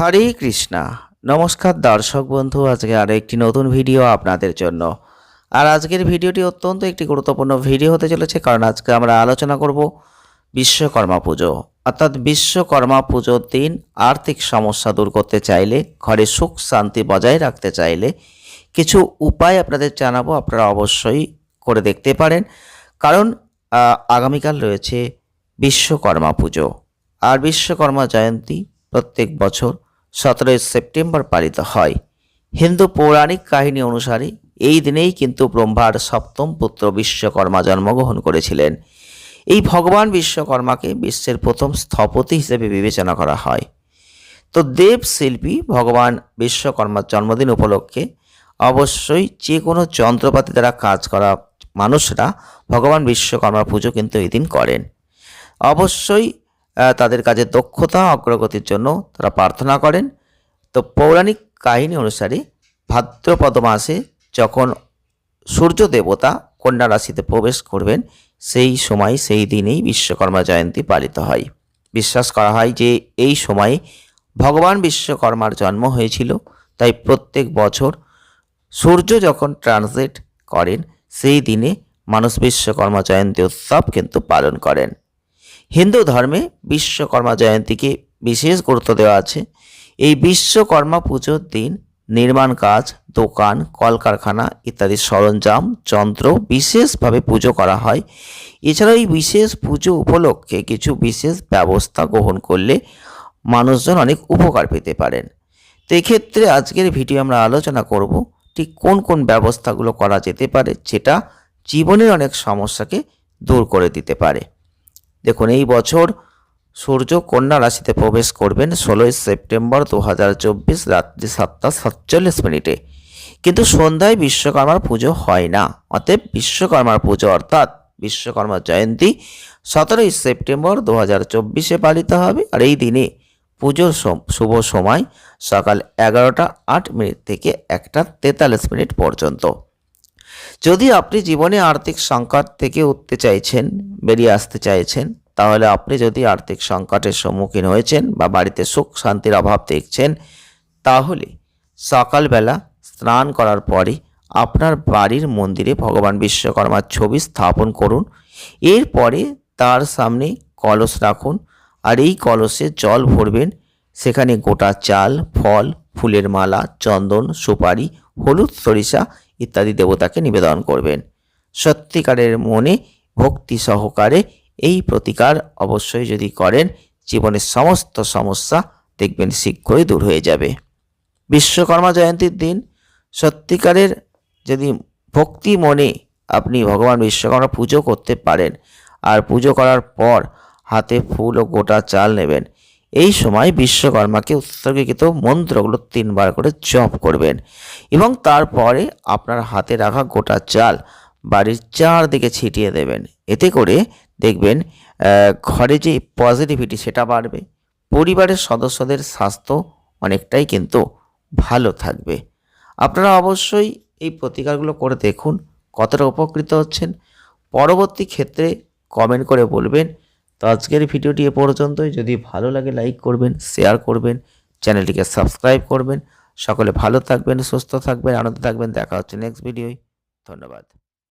হরে কৃষ্ণা। নমস্কার দর্শক বন্ধু, আজকে আরও একটি নতুন ভিডিও আপনাদের জন্য। আর আজকের ভিডিওটি অত্যন্ত একটি গুরুত্বপূর্ণ ভিডিও হতে চলেছে, কারণ আজকে আমরা আলোচনা করব বিশ্বকর্মা পুজো। অর্থাৎ বিশ্বকর্মা পুজোর দিন আর্থিক সমস্যা দূর করতে চাইলে, ঘরে সুখ শান্তি বজায় রাখতে চাইলে কিছু উপায় আপনাদের জানাব, আপনারা অবশ্যই করে দেখতে পারেন। কারণ আগামীকাল রয়েছে বিশ্বকর্মা পুজো। আর বিশ্বকর্মা জয়ন্তী প্রত্যেক বছর সতেরোই সেপ্টেম্বর পালিত হয়। হিন্দু পৌরাণিক কাহিনী অনুসারে এই দিনেই কিন্তু ব্রহ্মার সপ্তম পুত্র বিশ্বকর্মা জন্মগ্রহণ করেছিলেন। এই ভগবান বিশ্বকর্মাকে বিশ্বের প্রথম স্থপতি হিসেবে বিবেচনা করা হয়। তো দেব শিল্পী ভগবান বিশ্বকর্মার জন্মদিন উপলক্ষে অবশ্যই যে কোনো যন্ত্রপাতি দ্বারা কাজ করা মানুষরা ভগবান বিশ্বকর্মা পুজো কিন্তু এই দিন করেন। অবশ্যই তাদের কাজে দক্ষতা অগ্রগতির জন্য তারা প্রার্থনা করেন। তো পৌরাণিক কাহিনী অনুসারে ভাদ্রপদ মাসে যখন সূর্য দেবতা কন্যা রাশিতে প্রবেশ করবেন, সেই সময় সেই দিনেই বিশ্বকর্মা জয়ন্তী পালিত হয়। বিশ্বাস করা হয় যে এই সময়ে ভগবান বিশ্বকর্মার জন্ম হয়েছিল, তাই প্রত্যেক বছর সূর্য যখন ট্রানজিট করেন, সেই দিনে মানুষ বিশ্বকর্মা জয়ন্তী উৎসব কিন্তু পালন করেন। হিন্দু ধর্মে বিশ্বকর্মা জয়ন্তীকে বিশেষ গুরুত্ব দেওয়া আছে। এই বিশ্বকর্মা পুজোর দিন নির্মাণ কাজ, দোকান, কলকারখানা ইত্যাদি সরঞ্জাম, যন্ত্র বিশেষভাবে পুজো করা হয়। এছাড়াও এই বিশেষ পুজো উপলক্ষে কিছু বিশেষ ব্যবস্থা গ্রহণ করলে মানুষজন অনেক উপকার পেতে পারেন। তো এক্ষেত্রে আজকের ভিডিও আমরা আলোচনা করব, ঠিক কোন কোন ব্যবস্থাগুলো করা যেতে পারে যেটা জীবনের অনেক সমস্যাকে দূর করে দিতে পারে। দেখুন, এই বছর সূর্য কন্যা রাশিতে প্রবেশ করবেন ষোলোই সেপ্টেম্বর দু হাজার চব্বিশ রাত্রি সাতটা সাতচল্লিশ মিনিটে। কিন্তু সন্ধ্যায় বিশ্বকর্মার পুজো হয় না। অতএব বিশ্বকর্মার পুজো অর্থাৎ বিশ্বকর্মা জয়ন্তী সতেরোই সেপ্টেম্বর দু হাজার চব্বিশে পালিত হবে। আর এই দিনে পুজোর শুভ সময় সকাল এগারোটা আট মিনিট থেকে একটা তেতাল্লিশ মিনিট পর্যন্ত। যদি আপনি জীবনে আর্থিক সংকট থেকে উঠতে চাইছেন, বেরিয়ে আসতে চাইছেন, তাহলে আপনি যদি আর্থিক সংকটের সম্মুখীন হয়েছেন বা বাড়িতে সুখ শান্তির অভাব দেখছেন, তাহলে সকালবেলা স্নান করার পরে আপনার বাড়ির মন্দিরে ভগবান বিশ্বকর্মার ছবি স্থাপন করুন। এরপরে তার সামনে কলস রাখুন আর এই কলসে জল ভরবেন। সেখানে গোটা চাল, ফল, ফুলের মালা, চন্দন, সুপারি, হলুদ, সরিষা ইত্যাদি দেবতাকে নিবেদন করবেন। সত্যিকারের মনে ভক্তি সহকারে এই প্রতিকার অবশ্যই যদি করেন, জীবনের সমস্ত সমস্যা দেখবেন শীঘ্রই দূর হয়ে যাবে। বিশ্বকর্মা জয়ন্তীর দিন সত্যিকারের যদি ভক্তি মনে আপনি ভগবান বিশ্বকর্মা পুজো করতে পারেন, আর পুজো করার পর হাতে ফুল ও গোটা চাল নেবেন এই সময় বিশ্বকর্মাকে উৎসর্গীকৃত মন্ত্রগুলো তিনবার করে জপ করবেন এবং তারপরে আপনার হাতে রাখা গোটা চাল বাড়ির চারদিকে ছিটিয়ে দেবেন। এতে করে দেখবেন ঘরে যে পজিটিভিটি সেটা বাড়বে। পরিবারের সদস্যদের স্বাস্থ্য অনেকটাই কিন্তু ভালো থাকবে। আপনারা অবশ্যই এই প্রতিকারগুলো করে দেখুন কতটা উপকৃত হচ্ছেন। পরবর্তী ক্ষেত্রে কমেন্ট করে বলবেন তো আজকের ভিডিওটি এ পর্যন্তই। যদি ভালো লাগে, লাইক করবেন, শেয়ার করবেন, চ্যানেলটিকে সাবস্ক্রাইব করবেন। সকলে ভালো থাকবেন, সুস্থ থাকবেন, আনন্দ থাকবেন। দেখা হচ্ছে নেক্সট ভিডিওয় ধন্যবাদ।